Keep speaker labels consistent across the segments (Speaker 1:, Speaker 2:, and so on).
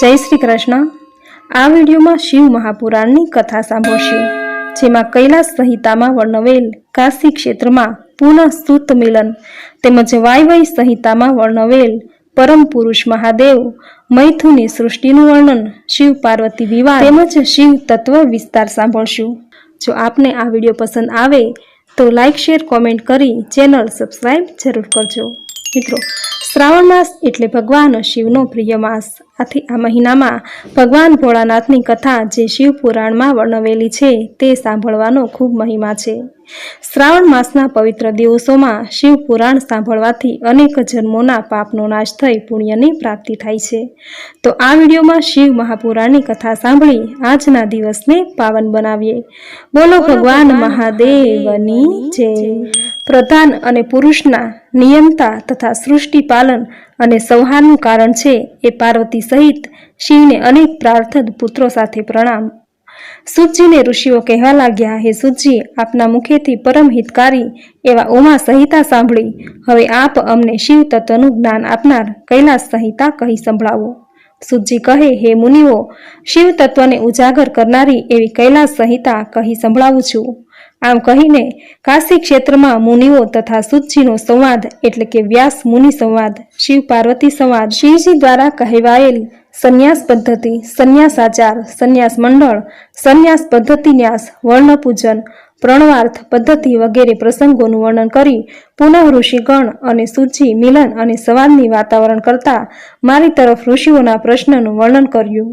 Speaker 1: જય શ્રી કૃષ્ણ. આ વિડીયોમાં શિવ મહાપુરાણની કથા સાંભળશું, જેમાં કૈલાસ સંહિતામાં વર્ણવેલ કાશી ક્ષેત્રમાં પુનઃ સુત મિલન તેમજ વાયવય સંહિતામાં વર્ણવેલ પરમ પુરુષ મહાદેવ મૈથુની સૃષ્ટિનું વર્ણન શિવ પાર્વતી વિવાહ તેમજ શિવ તત્વ વિસ્તાર સાંભળશું. જો આપને આ વીડિયો પસંદ આવે તો લાઇક શેર, કોમેન્ટ કરી ચેનલ સબસ્ક્રાઈબ જરૂર કરજો. મિત્રો, શ્રાવણ માસ એટલે ભગવાન શિવનો પ્રિય માસ. આથી આ મહિનામાં ભગવાન ભોળાનાથની કથા જે શિવ પુરાણમાં વર્ણવેલી છે, તે સાંભળવાનો ખૂબ મહિમા છે. શ્રાવણ માસના પવિત્ર દિવસોમાં શિવ પુરાણ સાંભળવાથી અનેક જન્મોના પાપનો નાશ થઈ પુણ્યની પ્રાપ્તિ થાય છે. તો આ વિડીયોમાં શિવ મહાપુરાણની કથા સાંભળી આજના દિવસને પાવન બનાવીએ. બોલો ભગવાન મહાદેવની જય. પ્રધાન અને પુરુષના નિયમતા તથા સૃષ્ટિ પાલન અને સંહારનું કારણ છે એ પાર્વતી સહિત શિવને અનેક પ્રાર્થદ પુત્રો સાથે પ્રણામ. સુતજીને ઋષિઓ કહેવા લાગ્યા, હે સુતજી આપના મુખેથી પરમ હિતકારી એવા ઉમા સંહિતા સાંભળી. હવે આપ અમને શિવ તત્વનું જ્ઞાન આપનાર કૈલાસ સંહિતા કહી સંભળાવો. સુતજી કહે, હે મુનિઓ, શિવ તત્વને ઉજાગર કરનારી એવી કૈલાસ સંહિતા કહી સંભળાવું છું. આમ કહીને કાશી ક્ષેત્રમાં મુનિઓ તથા સુતજીનો સંવાદ એટલે કે વ્યાસ મુનિ સંવાદ, શિવ પાર્વતી સંવાદ, શિવજી દ્વારા કહેવાયેલ સંન્યાસ પદ્ધતિ સંન્યાસાચાર સંન્યાસ મંડળ, સંન્યાસ પદ્ધતિ ન્યાસ વર્ણપૂજન પ્રણવાર્થ પદ્ધતિ વગેરે પ્રસંગોનું વર્ણન કરી પુનઃ ઋષિગણ અને સૂચિ મિલન અને સંવાદની વાતાવરણ કરતા મારી તરફ ઋષિઓના પ્રશ્નનું વર્ણન કર્યું.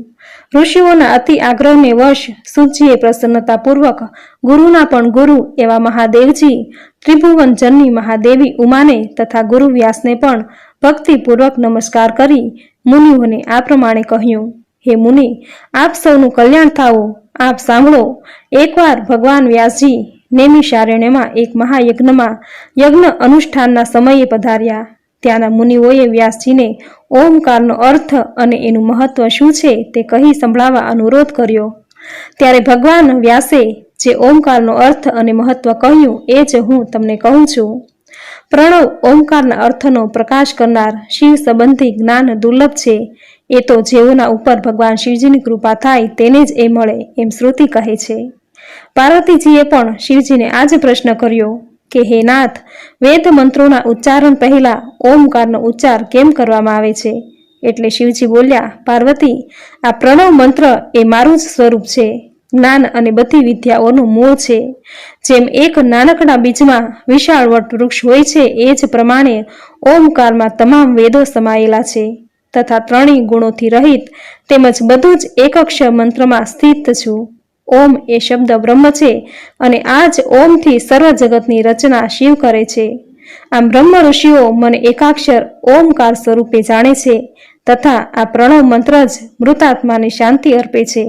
Speaker 1: ઋષિઓના અતિ આગ્રહને વશ સૂચિએ પ્રસન્નતાપૂર્વક ગુરુના પણ ગુરુ એવા મહાદેવજી, ત્રિભુવન જનની મહાદેવી ઉમાને તથા ગુરુ વ્યાસને પણ ભક્તિપૂર્વક નમસ્કાર કરી મુનિઓને આ પ્રમાણે કહ્યું, હે મુનિ, આપ સૌનું કલ્યાણ થાવો આપ સાંભળો. એકવાર ભગવાન વ્યાસજી નેમિશારણ્યમાં એક મહાયજ્ઞમાં યજ્ઞ અનુષ્ઠાનના સમયે પધાર્યા. ત્યાંના મુનિઓએ વ્યાસજીને ઓમકારનો અર્થ અને એનું મહત્વ શું છે તે કહી સંભળાવવા અનુરોધ કર્યો. ત્યારે ભગવાન વ્યાસે જે ઓમકારનો અર્થ અને મહત્વ કહ્યું, એ જ હું તમને કહું છું. પ્રણવ ઓમકારના અર્થનો પ્રકાશ કરનાર શિવ સંબંધી જ્ઞાન દુર્લભ છે. એ તો જેઓના ઉપર ભગવાન શિવજીની કૃપા થાય તેને જ એ મળે એમ શ્રુતિ કહે છે. પાર્વતીજીએ પણ શિવજીને આ જ પ્રશ્ન કર્યો કે, હે નાથ, વેદ મંત્રોના ઉચ્ચારણ પહેલા ઓમકારનો ઉચ્ચાર કેમ કરવામાં આવે છે? એટલે શિવજી બોલ્યા, પાર્વતી, આ પ્રણવ મંત્ર એ મારું જ સ્વરૂપ છે. જ્ઞાન અને બધી વિદ્યાઓનું મૂળ છે. જેમ એક નાનકડા બીજમાં વિશાળ વટ વૃક્ષ હોય છે, એ જ પ્રમાણે ઓમકારમાં તમામ વેદો સમાયેલા છે તથા ત્રણેય ગુણોથી રહિત તેમજ બધું જ એક અક્ષર મંત્રમાં સ્થિત છું. ઓમ એ શબ્દ બ્રહ્મ છે અને આ જ ઓમથી સર્વ જગતની રચના શિવ કરે છે. આમ બ્રહ્મ ઋષિઓ મને એકાક્ષર ઓમકાર સ્વરૂપે જાણે છે તથા આ પ્રણવ મંત્ર જ મૃતાત્માને શાંતિ અર્પે છે.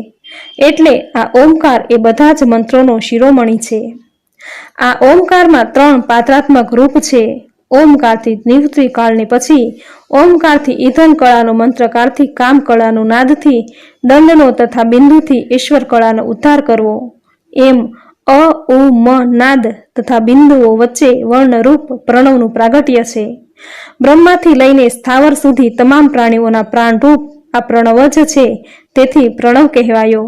Speaker 1: એટલે આ ઓમકાર એ બધા જ મંત્રોનો શિરોમણી છે. આ ઓમકારમાં ત્રણ પાત્રાત્મક રૂપ છે. ઓમકારથી નિવૃત્તિ કાળને પછી ઓમકારથી ઈધન કળાનો મંત્રકારથી કામ કળાનો નાદથી દંડનો તથા બિંદુથી ઈશ્વર કળાનો ઉદ્ધાર કરવો. એમ અ, ઉ, મ, નાદ તથા બિંદુઓ વચ્ચે વર્ણરૂપ પ્રણવનું પ્રાગટ્ય છે. બ્રહ્માથી લઈને સ્થાવર સુધી તમામ પ્રાણીઓના પ્રાણરૂપ આ પ્રણવ જ છે. તેથી પ્રણવ કહેવાયો.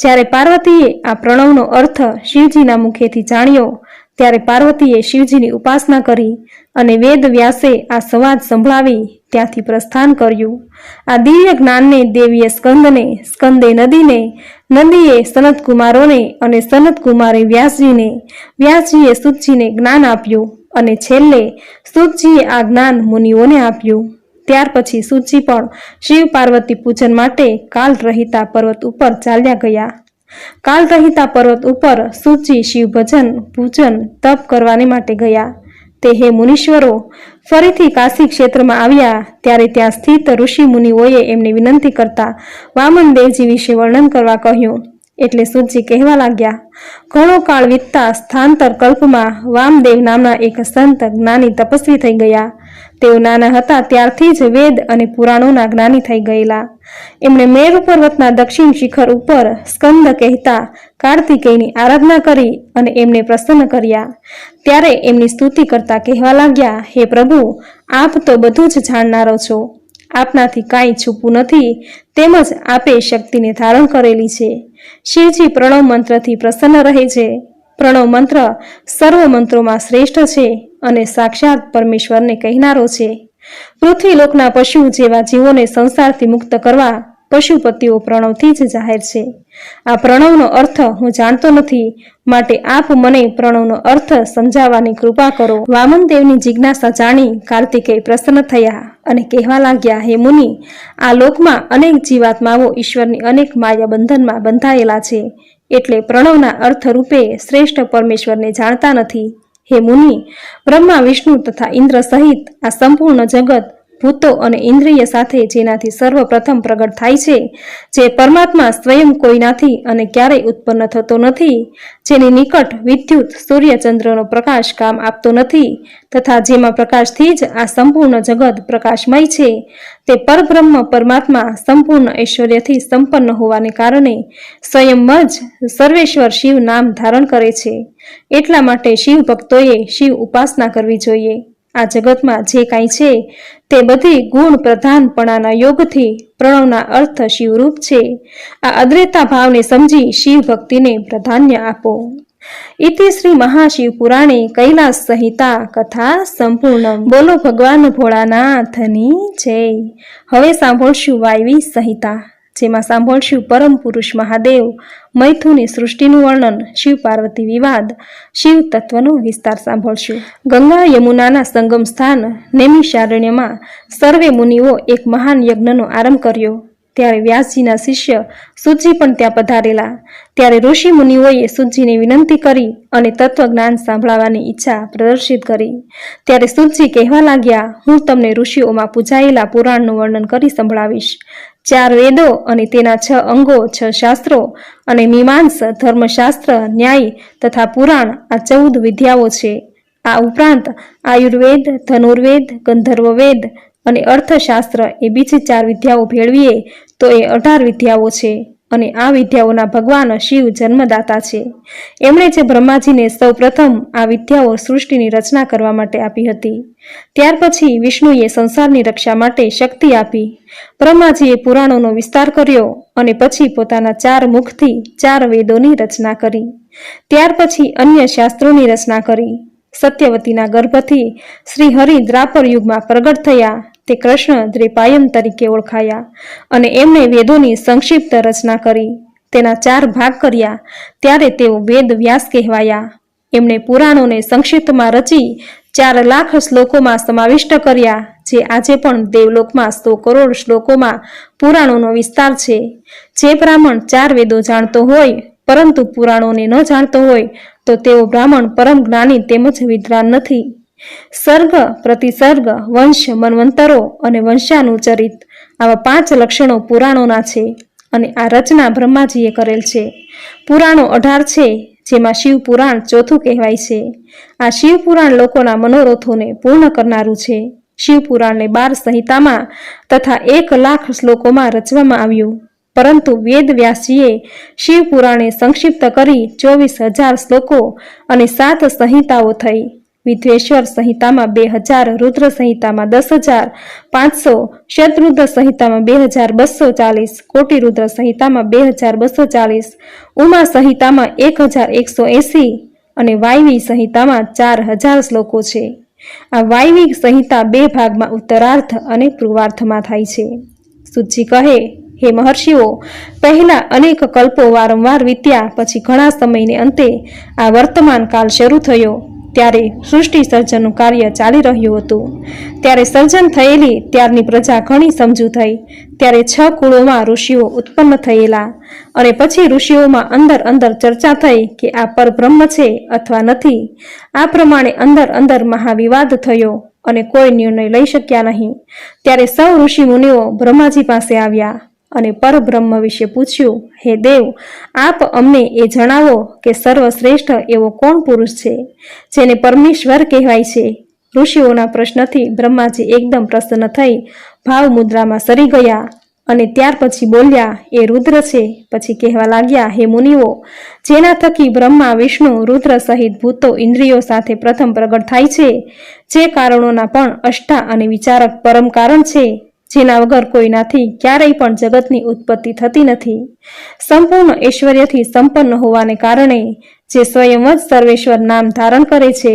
Speaker 1: જ્યારે પાર્વતીએ આ પ્રણવનો અર્થ શિવજીના મુખેથી જાણ્યો, ત્યારે પાર્વતીએ શિવજીની ઉપાસના કરી અને વેદ વ્યાસે આ સંવાદ સંભળાવી ત્યાંથી પ્રસ્થાન કર્યું. આ દિવ્ય જ્ઞાનને દેવીએ સ્કંદને, સ્કંદે નદીને, નદીએ સનત કુમારોને અને સનત કુમારે વ્યાસજીને, વ્યાસજીએ સુતજીને જ્ઞાન આપ્યું અને છેલ્લે સુતજીએ આ જ્ઞાન મુનિઓને આપ્યું. ત્યાર પછી સુતજી પણ શિવ પાર્વતી પૂજન માટે કાલ પર્વત ઉપર ચાલ્યા ગયા. કાલ પર્વત ઉપર સૂચિ શિવ ભજન પૂજન તપ કરવાને માટે ગયા. તે હે મુનીશ્વરો, ફરીથી કાશી ક્ષેત્રમાં આવ્યા ત્યારે ત્યાં સ્થિત ઋષિ મુનિઓએ એમને વિનંતી કરતા વામન દેવજી વિશે વર્ણન કરવા કહ્યું. એટલે સુજી કહેવા લાગ્યા, ઘણો કાળ વીતતા સ્થાંતર કલ્પમાં વામદેવ નામના એક સંત જ્ઞાની તપસ્વી થઈ ગયા. તેઓ નાના હતા ત્યારથી જ વેદ અને પુરાણોના જ્ઞાની થઈ ગયેલા. એમણે મેરુ પર્વતના દક્ષિણ શિખર ઉપર સ્કંદ કહેતા કાર્તિકેયની આરાધના કરી અને એમને પ્રસન્ન કર્યા. ત્યારે એમની સ્તુતિ કરતા કહેવા લાગ્યા, હે પ્રભુ, આપ તો બધું જ જાણનારો છો. આપનાથી કાંઈ છૂપું નથી. તેમજ આપે શક્તિને ધારણ કરેલી છે. શિવજી પ્રણવ મંત્રથી પ્રસન્ન રહે છે. પ્રણવ મંત્ર સર્વ મંત્રોમાં શ્રેષ્ઠ છે અને સાક્ષાત પરમેશ્વરને કહેનારો છે. પૃથ્વી લોકના પશુ જેવા જીવોને સંસારથી મુક્ત કરવા પશુપતિઓ પ્રણવથી જ જાહેર છે. આ પ્રણવનો અર્થ હું જાણતો નથી, માટે આપ મને પ્રણવનો અર્થ સમજાવવાની કૃપા કરો. વામનદેવની જિજ્ઞાસા જાણી કાર્તિકેય પ્રસન્ન થયા અને કહેવા લાગ્યા, હે મુનિ, આ લોકમાં અનેક જીવાત્માઓ ઈશ્વરની અનેક માયા બંધનમાં બંધાયેલા છે. એટલે પ્રણવના અર્થ રૂપે શ્રેષ્ઠ પરમેશ્વરને જાણતા નથી. હે મુનિ, બ્રહ્મા, વિષ્ણુ તથા ઇન્દ્ર સહિત આ સંપૂર્ણ જગત ભૂતો અને ઇન્દ્રિય સાથે જેનાથી સર્વપ્રથમ પ્રગટ થાય છે, જે પરમાત્મા સ્વયં કોઈનાથી અને ક્યારેય ઉત્પન્ન થતો નથી, જેની નિકટ વિદ્યુત સૂર્યચંદ્રનો પ્રકાશ કામ આપતો નથી, તથા જેમાં પ્રકાશથી જ આ સંપૂર્ણ જગત પ્રકાશમય છે. તે પરબ્રહ્મ પરમાત્મા સંપૂર્ણ ઐશ્વર્યથી સંપન્ન હોવાને કારણે સ્વયં જ સર્વેશ્વર શિવ નામ ધારણ કરે છે. એટલા માટે શિવ ભક્તોએ શિવ ઉપાસના કરવી જોઈએ. આ જગતમાં જે કાંઈ છે, તે બધી ગુણ પ્રધાનપણાના યોગથી પ્રણવના અર્થ શિવરૂપ છે. આ અદ્વૈતા ભાવને સમજી શિવ ભક્તિને પ્રાધાન્ય આપો. ઇતિ શ્રી મહાશિવ પુરાણે કૈલાસ સહિતા કથા સંપૂર્ણ. બોલો ભગવાન ભોળાનાથની જય. હવે સાંભળશું વાયવી સંહિતા. જેમાં સાંભળશું પરમ પુરુષ મહાદેવ, મૈથુની સૃષ્ટિનું વર્ણન, શિવ પાર્વતી વિવાદ, શિવ તત્વનો વિસ્તાર સાંભળશું. ગંગા યમુનાના સંગમ સ્થાન નેમિશારણ્યમાં સર્વે મુનિઓ એક મહાન યજ્ઞનો આરંભ કર્યો. ત્યારે વ્યાસજીના શિષ્ય સુજી પણ ત્યાં પધારેલા. ત્યારે ઋષિ મુનિઓએ સુજીને વિનંતી કરી અને તત્વજ્ઞાન સાંભળવાની ઈચ્છા પ્રદર્શિત કરી. ત્યારે સુજી કહેવા લાગ્યા, હું તમને ઋષિઓમાં પૂજાયેલા પુરાણનું વર્ણન કરી સંભળાવીશ. ચાર વેદો અને તેના છ અંગો, છ શાસ્ત્રો અને મીમાંસ, ધર્મશાસ્ત્ર, ન્યાય તથા પુરાણ આ ચૌદ વિદ્યાઓ છે. આ ઉપરાંત આયુર્વેદ, ધનુર્વેદ, ગંધર્વવેદ અને અર્થશાસ્ત્ર એ બીજી ચાર વિદ્યાઓ ભેળવીએ તો એ અઢાર વિદ્યાઓ છે. અને આ વિદ્યાઓના ભગવાન શિવ જન્મદાતા છે. એમણે જે બ્રહ્માજીને સૌપ્રથમ આ વિદ્યાઓ સૃષ્ટિની રચના કરવા માટે આપી હતી. ત્યાર પછી વિષ્ણુએ સંસારની રક્ષા માટે શક્તિ આપી. બ્રહ્માજીએ પુરાણોનો વિસ્તાર કર્યો અને પછી પોતાના ચાર મુખથી ચાર વેદોની રચના કરી. ત્યાર પછી અન્ય શાસ્ત્રોની રચના કરી. સત્યવતીના ગર્ભથી શ્રી હરિ દ્રાપર યુગમાં પ્રગટ થયા તે કૃષ્ણ દ્રેપાયન તરીકે ઓળખાયા અને એમણે વેદોની સંક્ષિપ્ત રચના કરી. તેના ચાર ભાગ કર્યા. ત્યારે તેઓ વેદ વ્યાસ કહેવાયા. એમણે પુરાણોને સંક્ષિપ્તમાં રચી ચાર લાખ શ્લોકોમાં સમાવિષ્ટ કર્યા, જે આજે પણ દેવલોકમાં સો કરોડ શ્લોકોમાં પુરાણોનો વિસ્તાર છે. જે બ્રાહ્મણ ચાર વેદો જાણતો હોય, પરંતુ પુરાણોને ન જાણતો હોય, તો તેઓ બ્રાહ્મણ પરમ જ્ઞાની તેમજ વિદ્વાન નથી. સર્ગ, પ્રતિસર્ગ, વંશ, મનવંતરો અને વંશાનુચરિત આવા પાંચ લક્ષણો પુરાણોના છે અને આ રચના બ્રહ્માજીએ કરેલ છે. પુરાણો અઢાર છે, જેમાં શિવ પુરાણ ચોથું કહેવાય છે. આ શિવ પુરાણ લોકોના મનોરથોને પૂર્ણ કરનારું છે. શિવ પુરાણને બાર સંહિતામાં તથા એક લાખ શ્લોકોમાં રચવામાં આવ્યું. પરંતુ વેદ વ્યાસજીએ શિવ પુરાણે સંક્ષિપ્ત કરી ચોવીસ હજાર શ્લોકો અને સાત સંહિતાઓ થઈ. વિદ્વેશ્વર સંહિતામાં બે હજાર, રુદ્ર સંહિતામાં દસ હજાર, પાંચસો શતરુદ્ર સંહિતામાં બે હજાર, બસો ચાલીસ કોટી રુદ્ર સંહિતામાં બે હજાર, બસો ચાલીસ, ઉમા સંહિતામાં એક હજાર, એકસો એંસી અને વાયવી સંહિતામાં ચાર હજાર શ્લોકો છે. આ વાયવી સંહિતા બે ભાગમાં ઉત્તરાર્થ અને પૂર્વાર્થમાં થાય છે. સુજી કહે, હે મહર્ષિઓ, પહેલા અનેક કલ્પો વારંવાર વીત્યા, પછી ઘણા સમયને અંતે આ વર્તમાન કાળ શરૂ થયો. ત્યારે સૃષ્ટિ સર્જનનું કાર્ય ચાલી રહ્યું હતું. ત્યારે સર્જન થયેલી ત્યારની પ્રજા ઘણી સમજુ થઈ. ત્યારે છ કુળોમાં ઋષિઓ ઉત્પન્ન થયેલા અને પછી ઋષિઓમાં અંદર અંદર ચર્ચા થઈ કે આ પરબ્રહ્મ છે અથવા નથી. આ પ્રમાણે અંદર અંદર મહાવિવાદ થયો અને કોઈ નિર્ણય લઈ શક્યા નહીં. ત્યારે સૌ ઋષિ મુનિઓ બ્રહ્માજી પાસે આવ્યા. અને પરબ્રહ્મ વિશે પૂછ્યું, હે દેવ, આપ અમને એ જણાવો કે સર્વશ્રેષ્ઠ એવો કોણ પુરુષ છે, જેને પરમેશ્વર કહેવાય છે? ઋષિઓના પ્રશ્નથી બ્રહ્માજી એકદમ પ્રસન્ન થઈ ભાવ મુદ્રામાં સરી ગયા અને ત્યાર પછી બોલ્યા, એ રુદ્ર છે. પછી કહેવા લાગ્યા, હે મુનિઓ, જેના થકી બ્રહ્મા, વિષ્ણુ, રુદ્ર સહિત ભૂતો ઇન્દ્રિયો સાથે પ્રથમ પ્રગટ થાય છે, જે કારણોના પણ અષ્ટા અને વિચારક પરમ કારણ છે. જેના વગર કોઈનાથી ક્યારેય પણ જગતની ઉત્પત્તિ થતી નથી. સંપૂર્ણ ઐશ્વર્યથી સંપન્ન હોવાને કારણે જે સ્વયં જ સર્વેશ્વર નામ ધારણ કરે છે,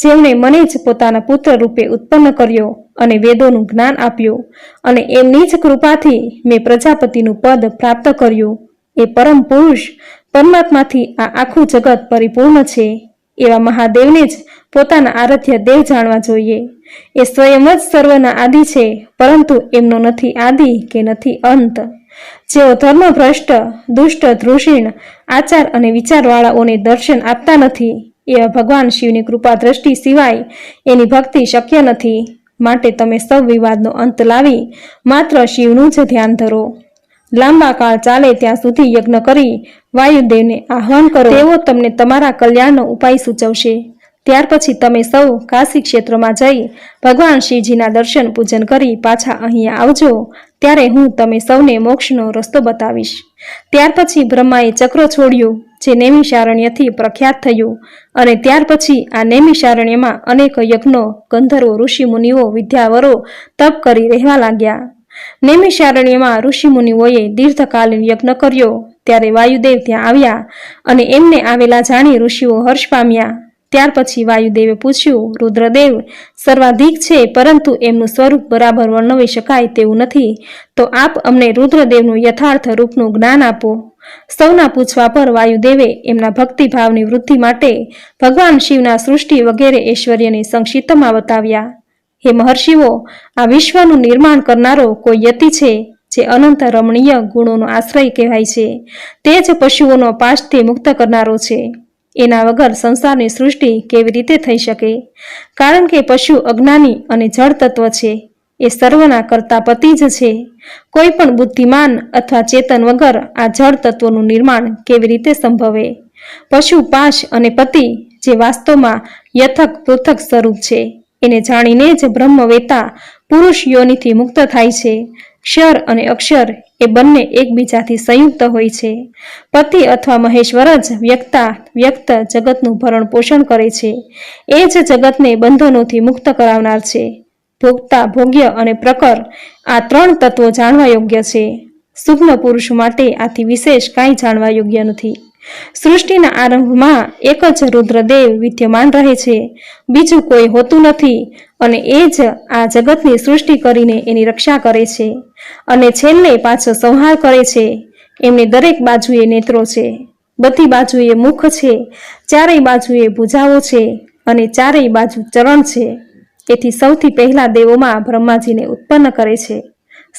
Speaker 1: જેમણે મને જ પોતાના પુત્ર રૂપે ઉત્પન્ન કર્યો અને વેદોનું જ્ઞાન આપ્યું અને એમની જ કૃપાથી મેં પ્રજાપતિનું પદ પ્રાપ્ત કર્યું. એ પરમ પુરુષ પરમાત્માથી આ આખું જગત પરિપૂર્ણ છે. એવા મહાદેવને જ પોતાના આરાધ્ય દેવ જાણવા જોઈએ. એ સ્વયં જ સર્વના આદિ છે, પરંતુ એમનો નથી આદિ કે નથી અંત. જેઓ ધર્મભ્રષ્ટ, દુષ્ટ, ધૃષિણ, આચાર અને વિચારવાળાઓને દર્શન આપતા નથી એવા ભગવાન શિવની કૃપા દ્રષ્ટિ સિવાય એની ભક્તિ શક્ય નથી. માટે તમે સૌ વિવાદનો અંત લાવી, માત્ર શિવનું જ ધ્યાન ધરો. લાંબા કાળ ચાલે ત્યાં સુધી યજ્ઞ કરી, વાયુદેવને આહવાન કરો. તેઓ તમને તમારા કલ્યાણનો ઉપાય સૂચવશે. ત્યાર પછી તમે સૌ કાશી ક્ષેત્રમાં જઈ ભગવાન શિવજીના દર્શન પૂજન કરી પાછા અહીંયા આવજો. ત્યારે હું તમે સૌને મોક્ષનો રસ્તો બતાવીશ. ત્યાર પછી બ્રહ્માએ ચક્ર છોડ્યું, જે નેમિશારણ્યથી પ્રખ્યાત થયું અને ત્યાર પછી આ નૈમિષારણ્યમાં અનેક યજ્ઞો, ગંધર્વો, ઋષિમુનિઓ, વિદ્યાવરો તપ કરી રહેવા લાગ્યા. નૈમિષારણ્યમાં ઋષિમુનિઓએ દીર્ઘકાલીન યજ્ઞ કર્યો. ત્યારે વાયુદેવ ત્યાં આવ્યા અને એમને આવેલા જાણી ઋષિઓ હર્ષ પામ્યા. ત્યાર પછી વાયુદેવે પૂછ્યું, રુદ્રદેવ, સર્વાધિક છે, પરંતુ એમનું સ્વરૂપ બરાબર વર્ણવી શકાય તેવું નથી. તો આપ અમને રુદ્રદેવનું યથાર્થ રૂપનું જ્ઞાન આપો. સૌના પૂછવા પર વાયુદેવે એમના ભક્તિભાવની વૃદ્ધિ માટે ભગવાન શિવના સૃષ્ટિ વગેરે ઐશ્વર્યને સંક્ષિપ્તમાં બતાવ્યા. હે મહર્ષિઓ, આ વિશ્વનું નિર્માણ કરનારો કોઈ યતિ છે, જે અનંત રમણીય ગુણોનો આશ્રય કહેવાય છે. તે જ પશુઓનો પાશથી મુક્ત કરનારો છે. એના વગર સંસારની સૃષ્ટિ કેવી રીતે થઈ શકે? કારણ કે પશુ અજ્ઞાની અને જળ તત્વ છે. એ સર્વના કરતા પતિ જ છે. કોઈ પણ બુદ્ધિમાન અથવા ચેતન વગર આ જળ તત્વનું નિર્માણ કેવી રીતે સંભવે? પશુ પાશ અને પતિ જે વાસ્તવમાં યથક પૃથક સ્વરૂપ છે. એને જાણીને જ બ્રહ્મવેતા પુરુષ યોનિથી મુક્ત થાય છે. ક્ષર અને અક્ષર એ બંને એકબીજાથી સંયુક્ત હોય છે. પતિ અથવા મહેશ્વર જ વ્યક્તા, વ્યક્ત જગતનું ભરણ પોષણ કરે છે. એ જ જગતને બંધનોથી મુક્ત કરાવનાર છે. ભોગતા ભોગ્ય અને પ્રકર આ ત્રણ તત્વો જાણવા યોગ્ય છે. સૂક્ષ્મ પુરુષ માટે આથી વિશેષ કાંઈ જાણવા યોગ્ય નથી. સૃષ્ટિના આરંભમાં એક જ રુદ્રદેવ વિદ્યમાન રહે છે. બીજું કોઈ હોતું નથી અને એ જ આ જગતની સૃષ્ટિ કરીને એની રક્ષા કરે છે અને છેલ્લે પાછો સંહાર કરે છે. એમને દરેક બાજુએ નેત્રો છે. બધી બાજુએ મુખ છે. ચારેય બાજુએ ભુજાઓ છે અને ચારેય બાજુ ચરણ છે. એથી સૌથી પહેલા દેવોમાં બ્રહ્માજીને ઉત્પન્ન કરે છે.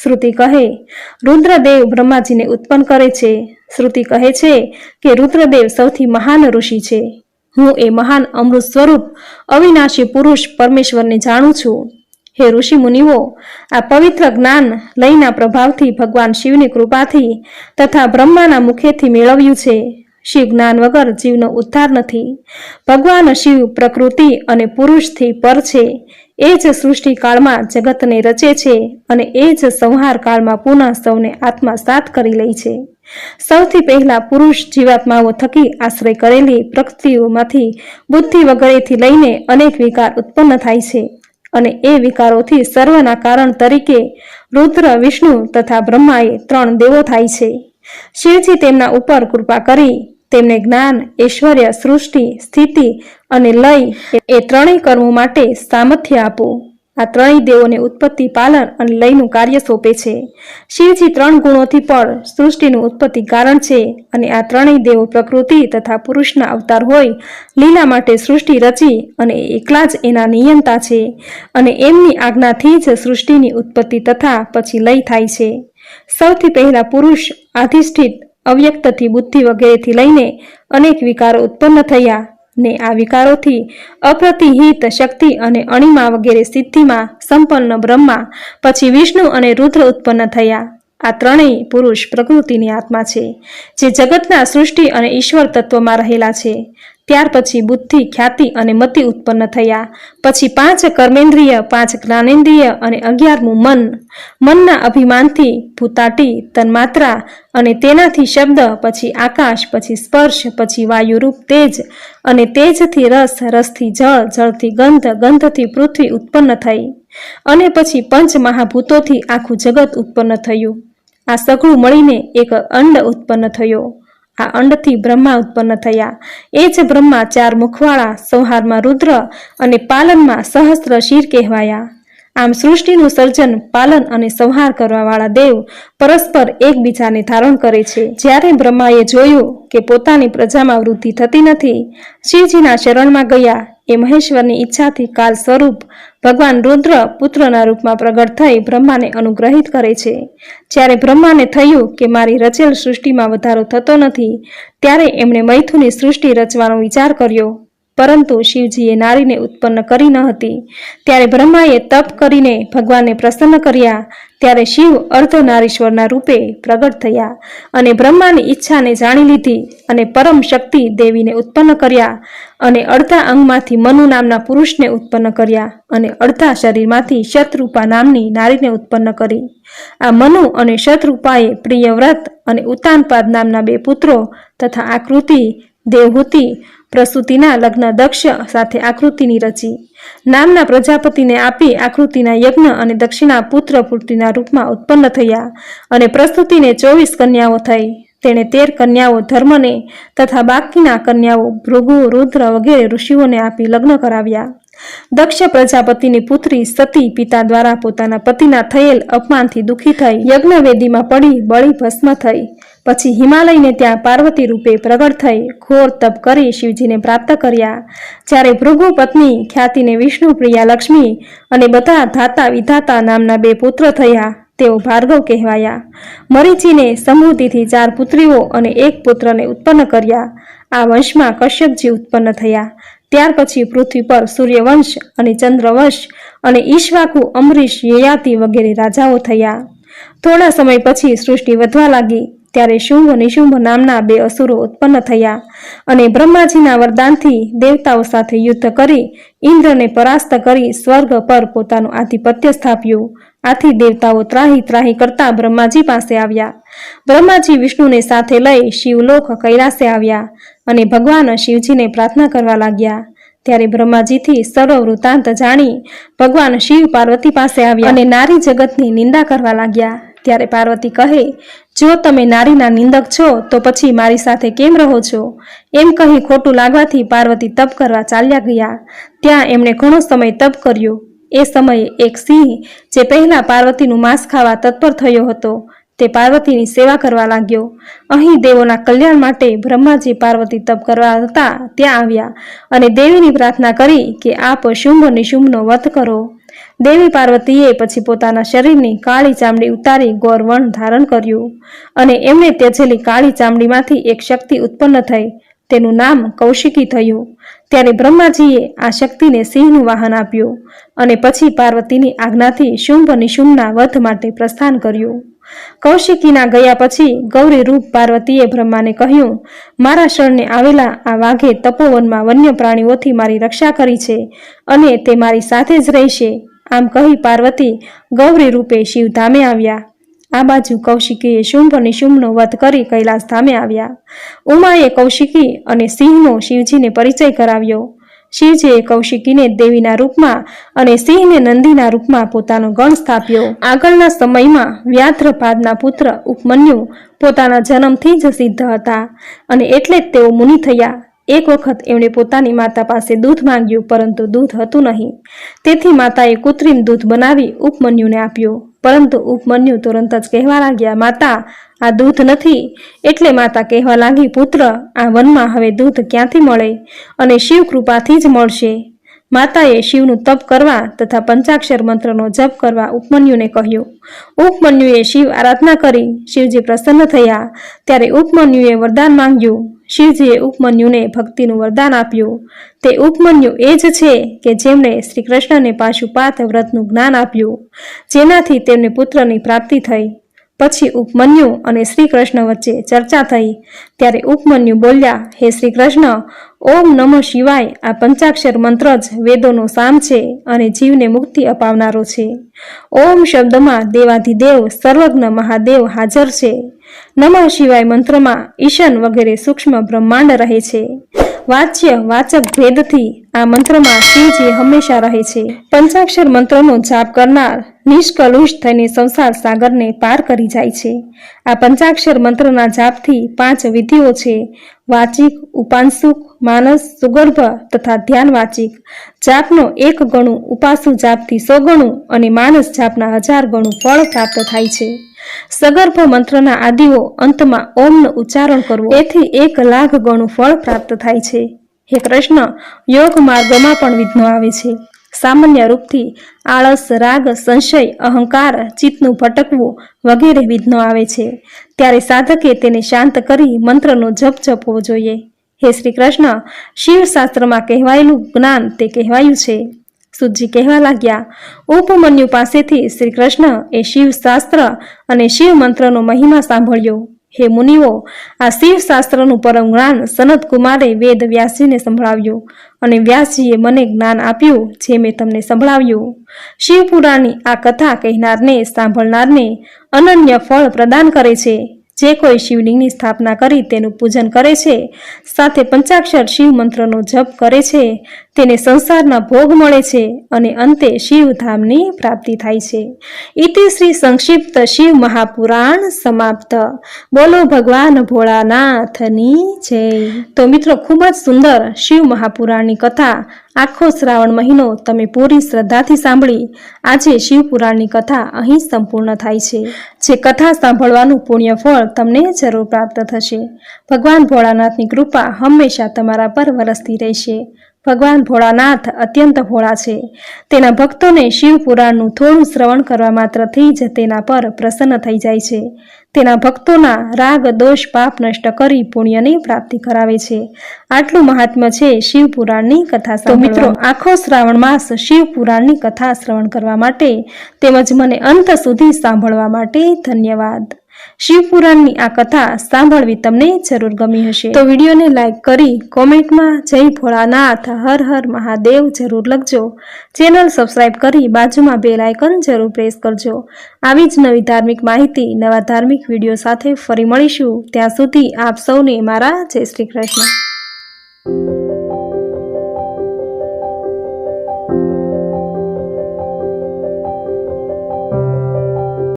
Speaker 1: શ્રુતિ કહે, રુદ્રદેવ બ્રહ્માજીને ઉત્પન્ન કરે છે. શ્રુતિ કહે છે કે, રુદ્રદેવ સૌથી મહાન ઋષિ છે. હું એ મહાન અમૃત સ્વરૂપ, અવિનાશી પુરુષ પરમેશ્વરને જાણું છું. હે ઋષિ મુનિઓ, આ પવિત્ર જ્ઞાન લયના પ્રભાવથી ભગવાન શિવની કૃપાથી તથા બ્રહ્માના મુખેથી મેળવ્યું છે. શિવ જ્ઞાન વગર જીવનો ઉદ્ધાર નથી. ભગવાન શિવ પ્રકૃતિ અને પુરુષથી પર છે. એ જ સૃષ્ટિકાળમાં જગતને રચે છે અને એ જ સંહારકાળમાં પુનઃ સૌને આત્મસાત કરી લે છે. સૌથી પહેલા પુરુષ જીવાત્માઓ થકી આશ્રય કરેલી પ્રકૃતિઓમાંથી બુદ્ધિ વગેરેથી લઈને અનેક વિકાર ઉત્પન્ન થાય છે અને એ વિકારોથી સર્વના કારણ તરીકે રુદ્ર, વિષ્ણુ તથા બ્રહ્માએ ત્રણ દેવો થાય છે. શિવજી તેમના ઉપર કૃપા કરી તેમને જ્ઞાન, ઐશ્વર્ય, સૃષ્ટિ, સ્થિતિ અને લય એ ત્રણેય કર્મો માટે સામર્થ્ય આપો. આ ત્રણેય દેવોને ઉત્પત્તિ, પાલન અને લયનું કાર્ય સોંપે છે. શિવજી ત્રણ ગુણોથી પણ સૃષ્ટિનું ઉત્પત્તિ કારણ છે અને આ ત્રણેય દેવો પ્રકૃતિ તથા પુરુષના અવતાર હોય, લીલા માટે સૃષ્ટિ રચી અને એકલા જ એના નિયંતા છે અને એમની આજ્ઞાથી જ સૃષ્ટિની ઉત્પત્તિ તથા પછી લય થાય છે. સૌથી પહેલા પુરુષ આધિષ્ઠિત અવ્યક્તથી બુદ્ધિ વગેરેથી લઈને અનેક વિકારો ઉત્પન્ન થયા. ને આ વિકારોથી અપ્રતિહિત શક્તિ અને અણિમા વગેરે સિદ્ધિમાં સંપન્ન બ્રહ્મા, પછી વિષ્ણુ અને રુદ્ર ઉત્પન્ન થયા. આ ત્રણેય પુરુષ પ્રકૃતિની આત્મા છે, જે જગતના સૃષ્ટિ અને ઈશ્વર તત્વમાં રહેલા છે. ત્યાર પછી બુદ્ધિ, ખ્યાતિ અને મતિ ઉત્પન્ન થયા. પછી પાંચ કર્મેન્દ્રિય, પાંચ જ્ઞાનેન્દ્રિય અને અગિયારમું મન. મનના અભિમાનથી ભૂતાટી, તન્માત્રા અને તેનાથી શબ્દ, પછી આકાશ, પછી સ્પર્શ, પછી વાયુરૂપ તેજ અને તેજથી રસ, રસથી જળ, જળથી ગંધ, ગંધથી પૃથ્વી ઉત્પન્ન થઈ. અને પછી પંચ મહાભૂતોથી આખું જગત ઉત્પન્ન થયું. આ સઘળું મળીને એક અંડ ઉત્પન્ન થયો. આ અંડથી બ્રહ્મા ઉત્પન્ન થયા. એ જ બ્રહ્મા ચાર મુખવાળા, સંહારમાં રુદ્ર અને પાલનમાં સહસ્ત્ર શિર કહેવાયા. આમ સૃષ્ટિનું સર્જન, પાલન અને સંહાર કરવાવાળા દેવ પરસ્પર એકબીજાને ધારણ કરે છે. જ્યારે બ્રહ્માએ જોયું કે પોતાની પ્રજામાં વૃદ્ધિ થતી નથી, શિવજીના શરણમાં ગયા એ મહેશ્વરની ઈચ્છાથી કાલ સ્વરૂપ ભગવાન રુદ્ર પુત્રના રૂપમાં પ્રગટ થઈ બ્રહ્માને અનુગ્રહિત કરે છે. જ્યારે બ્રહ્માને થયું કે મારી રચેલ સૃષ્ટિમાં વધારો થતો નથી, ત્યારે એમણે મૈથુની સૃષ્ટિ રચવાનો વિચાર કર્યો. પરંતુ શિવજીએ નારીને ઉત્પન્ન કરી ન હતી. ત્યારે બ્રહ્માએ તપ કરીને ભગવાનને પ્રસન્ન કર્યા ત્યારે શિવ અર્ધનારીશ્વરના રૂપે પ્રગટ થયા અને બ્રહ્માની ઈચ્છાને જાણી લીધી અને પરમ શક્તિ દેવીને ઉત્પન્ન કર્યા અને અડધા અંગમાંથી મનુ નામના પુરુષને ઉત્પન્ન કર્યા અને અડધા શરીરમાંથી શત્રુપા નામની નારીને ઉત્પન્ન કરી. આ મનુ અને શતરૂપાએ પ્રિયવ્રત અને ઉતાનપાદ નામના બે પુત્રો તથા આકૃતિ, દેવહૂતિ પ્રસૂતિના લગ્ન દક્ષ સાથે આકૃતિની રચી. નામના પ્રજાપતિને આપી આકૃતિના યજ્ઞ અને દક્ષિણા પુત્ર પુત્રીના રૂપમાં ઉત્પન્ન થયા અને પ્રસ્તુતિને ચોવીસ કન્યાઓ થઈ. તેણે તેર કન્યાઓ ધર્મને તથા બાકીના કન્યાઓ ભૃગુ, રુદ્ર વગેરે ઋષિઓને આપી લગ્ન કરાવ્યા. દક્ષ પ્રજાપતિની પુત્રી સતી પિતા દ્વારા પોતાના પતિના થયેલ અપમાનથી દુઃખી થઈ. યજ્ઞવેદીમાં પડી બળી ભસ્મ થઈ. પછી હિમાલયને ત્યાં પાર્વતી રૂપે પ્રગટ થઈ ઘોર તપ કરી શિવજીને પ્રાપ્ત કર્યા. જ્યારે ભૃગુ પત્ની ખ્યાતિને વિષ્ણુ પ્રિયા લક્ષ્મી અને બધા ધાતા વિધાતા નામના બે પુત્ર થયા, તેઓ ભાર્ગવ કહેવાયા. મરીચીને સમૃદ્ધિથી ચાર પુત્રીઓ અને એક પુત્રને ઉત્પન્ન કર્યા. આ વંશમાં કશ્યપજી ઉત્પન્ન થયા. ત્યાર પછી પૃથ્વી પર સૂર્યવંશ અને ચંદ્રવંશ અને ઈશ્વાકુ, અમરીશ, યયાતિ વગેરે રાજાઓ થયા. થોડા સમય પછી સૃષ્ટિ વધવા લાગી. ત્યારે શુંભ નિશુંભ નામના બે અસુરો ઉત્પન્ન થયા અને બ્રહ્માજીના વરદાનથી દેવતાઓ સાથે યુદ્ધ કરી ઇન્દ્રને પરાસ્ત કરી સ્વર્ગ પર પોતાનું આધિપત્ય સ્થાપ્યું. આથી દેવતાઓ ત્રાહી ત્રાહી કરતા બ્રહ્માજી પાસે આવ્યા. બ્રહ્માજી વિષ્ણુને સાથે લઈ શિવલોક કૈલાસે આવ્યા અને ભગવાન શિવજીને પ્રાર્થના કરવા લાગ્યા. ત્યારે બ્રહ્માજીથી સર્વ વૃત્તાંત જાણી ભગવાન શિવ પાર્વતી પાસે આવ્યા અને નારી જગતની નિંદા કરવા લાગ્યા. ત્યારે પાર્વતી કહે જો તમે નારીના નિંદક છો, તો પછી મારી સાથે કેમ રહો છો? એમ કહી ખોટું લાગવાથી પાર્વતી તપ કરવા ચાલ્યા ગયા. ત્યાં એમણે ઘણો સમય તપ કર્યો. એ સમયે એક સિંહ, જે પહેલા પાર્વતીનું માંસ ખાવા તત્પર થયો હતો, તે પાર્વતીની સેવા કરવા લાગ્યો. અહીં દેવોના કલ્યાણ માટે બ્રહ્માજી પાર્વતી તપ કરવા હતા, ત્યાં આવ્યા અને દેવીની પ્રાર્થના કરી કે આપ શુંભ નિશુંભનો વધ કરો. દેવી પાર્વતીએ પછી પોતાના શરીરની કાળી ચામડી ઉતારી ગોરવણ ધારણ કર્યું અને એમણે ત્યજેલી કાળી ચામડીમાંથી એક શક્તિ ઉત્પન્ન થઈ, તેનું નામ કૌશિકી થયું. ત્યારે બ્રહ્માજીએ આ શક્તિને સિંહનું વાહન આપ્યું અને પછી પાર્વતીની આજ્ઞાથી શુંભ નિશુંભના વધ માટે પ્રસ્થાન કર્યું. કૌશિકીના ગયા પછી ગૌરી રૂપ પાર્વતીએ બ્રહ્માને કહ્યું, મારા શરણે આવેલા આ વાઘે તપોવનમાં વન્ય પ્રાણીઓથી મારી રક્ષા કરી છે અને તે મારી સાથે જ રહેશે. આમ કહી પાર્વતી, ગૌરી રૂપે શિવ ધામે આવ્યા. આ બાજુ કૌશિકીએ શુંભ અને શુંભનો વધ કરી કૈલાસ ધામે આવ્યા. ઉમાએ કૌશિકી અને સિંહનો શિવજીને પરિચય કરાવ્યો. શિવજીએ કૌશિકીને દેવીના રૂપમાં અને સિંહને નંદીના રૂપમાં પોતાનો ગણ સ્થાપ્યો. આગળના સમયમાં વ્યાધ્રપાદના પુત્ર ઉપમન્યુ પોતાના જન્મથી જ સિદ્ધ હતા અને એટલે જ તેઓ મુનિ થયા. એક વખત એમણે પોતાની માતા પાસે દૂધ માંગ્યું, પરંતુ દૂધ હતું નહીં. તેથી માતાએ કૃત્રિમ દૂધ બનાવી ઉપમન્યુને આપ્યું. પરંતુ ઉપમન્યુ તુરંત જ કહેવા લાગ્યા, માતા, આ દૂધ નથી. એટલે માતા કહેવા લાગી, પુત્ર, આ વનમાં હવે દૂધ ક્યાંથી મળે? અને શિવ કૃપાથી જ મળશે. માતાએ શિવનું તપ કરવા તથા પંચાક્ષર મંત્રનો જપ કરવા ઉપમન્યુને કહ્યું. ઉપમન્યુએ શિવ આરાધના કરી. શિવજી પ્રસન્ન થયા. ત્યારે ઉપમન્યુએ વરદાન માંગ્યું. શિવજીએ ઉપમન્યુને ભક્તિનું વરદાન આપ્યું. તે ઉપમન્યુ એ જ છે કે જેમણે શ્રી કૃષ્ણને પાશુપાત વ્રતનું જ્ઞાન આપ્યું, જેનાથી તેમને પુત્રની પ્રાપ્તિ થઈ. પછી ઉપમન્યુ અને શ્રી કૃષ્ણ વચ્ચે ચર્ચા થઈ. ત્યારે ઉપમન્યુ બોલ્યા, હે શ્રી કૃષ્ણ ઓમ નમઃ શિવાય. આ પંચાક્ષર મંત્ર જ વેદોનો સામ છે અને જીવને મુક્તિ અપાવનારો છે. ઓમ શબ્દમાં દેવાધિદેવ, સર્વજ્ઞ મહાદેવ હાજર છે. નમઃ શિવાય મંત્રમાં ઈશન વગેરે સૂક્ષ્મ બ્રહ્માંડ રહે છે. વાચ્ય, વાચક ભેદથી આ મંત્રમાં શિવજી હંમેશા રહે છે. પંચાક્ષર મંત્રનો જાપ કરનાર નિષ્કલુષ થઈને સંસાર સાગરને પાર કરી જાય છે. આ પંચાક્ષર મંત્રના જાપથી પાંચ વિધિઓ છે. વાચિક, ઉપાંશુક, માનસ, સુગર્ભ તથા ધ્યાન વાચિક જાપનો એક ગણું, ઉપાસુ જાપથી સો ગણું અને માનસ જાપના હજાર ગણું ફળ પ્રાપ્ત થાય છે. સગર્ભ મંત્રના આદિઓ અંતમાં ઓમનું ઉચ્ચારણ કરવું. એથી એક લાખ ગણું ફળ પ્રાપ્ત થાય છે. હે કૃષ્ણ, યોગ માર્ગમાં પણ વિઘ્નો આવે છે. સામાન્ય રૂપથી આળસ, રાગ, સંશય, અહંકાર, ચિત્તનું ભટકવું વગેરે વિઘ્નો આવે છે. ત્યારે સાધકે તેને શાંત કરી મંત્રનો જપ જપવો જોઈએ. હે શ્રી કૃષ્ણ, શિવશાસ્ત્રમાં કહેવાયેલું જ્ઞાન તે કહેવાયું છે. સુજી કહેવા લાગ્યા, ઉપમન્યુ પાસેથી શ્રી કૃષ્ણ એ શિવશાસ્ત્ર અને શિવ મંત્રનો મહિમા સાંભળ્યો. હે મુનિઓ, આ શિવશાસ્ત્રનું પરમ જ્ઞાન સનત કુમારે વેદ વ્યાસજીને સંભળાવ્યું અને વ્યાસજીએ મને જ્ઞાન આપ્યું જે મેં તમને સંભળાવ્યું. શિવપુરાણની આ કથા કહેનારને સાંભળનારને અનન્ય ફળ પ્રદાન કરે છે. જે કોઈ શિવલિંગની સ્થાપના કરી તેનું પૂજન કરે છે, સાથે પંચાક્ષર શિવ મંત્રનો જપ કરે છે તેને સંસારના ભોગ મળે છે અને અંતે શિવધામની પ્રાપ્તિ થાય છે. ઇતિ શ્રી સંક્ષિપ્ત શિવ મહાપુરાણ સમાપ્ત. બોલો ભગવાન ભોળાનાથની જય. તો મિત્રો, ખૂબ જ સુંદર શિવ મહાપુરાણની કથા આખો શ્રાવણ મહિનો તમે પૂરી શ્રદ્ધાથી સાંભળી. આજે શિવપુરાણની કથા અહીં સંપૂર્ણ થાય છે. જે કથા સાંભળવાનું પુણ્ય ફળ તમને જરૂર પ્રાપ્ત થશે. ભગવાન ભોળાનાથની કૃપા હંમેશા તમારા પર વરસતી રહેશે. ભગવાન ભોળાનાથ અત્યંત ભોળા છે. તેના ભક્તોને શિવપુરાણનું થોડું શ્રવણ કરવા માત્રથી જ તેના પર પ્રસન્ન થઈ જાય છે. તેના ભક્તોના રાગ દોષ પાપ નષ્ટ કરી પુણ્યની પ્રાપ્તિ કરાવે છે. આટલું મહાત્મ્ય છે શિવપુરાણની કથા તો મિત્રો આખો શ્રાવણ માસ શિવપુરાણની કથા શ્રવણ કરવા માટે તેમજ મને અંત સુધી સાંભળવા માટે ધન્યવાદ. શિવપુરાણની આ કથા સાંભળવી તમને જરૂર ગમી હશે. તો વિડીયોને લાઈક કરી કોમેન્ટમાં જય ભોળાનાથ, હર હર મહાદેવ જરૂર લખજો. ચેનલ સબસ્ક્રાઇબ કરી બાજુમાં બેલ આઇકન જરૂર પ્રેસ કરજો. આવી જ નવી ધાર્મિક માહિતી, નવા ધાર્મિક વીડિયો સાથે ફરી મળીશું. ત્યાં સુધી આપ સૌને મારા જય શ્રી કૃષ્ણ.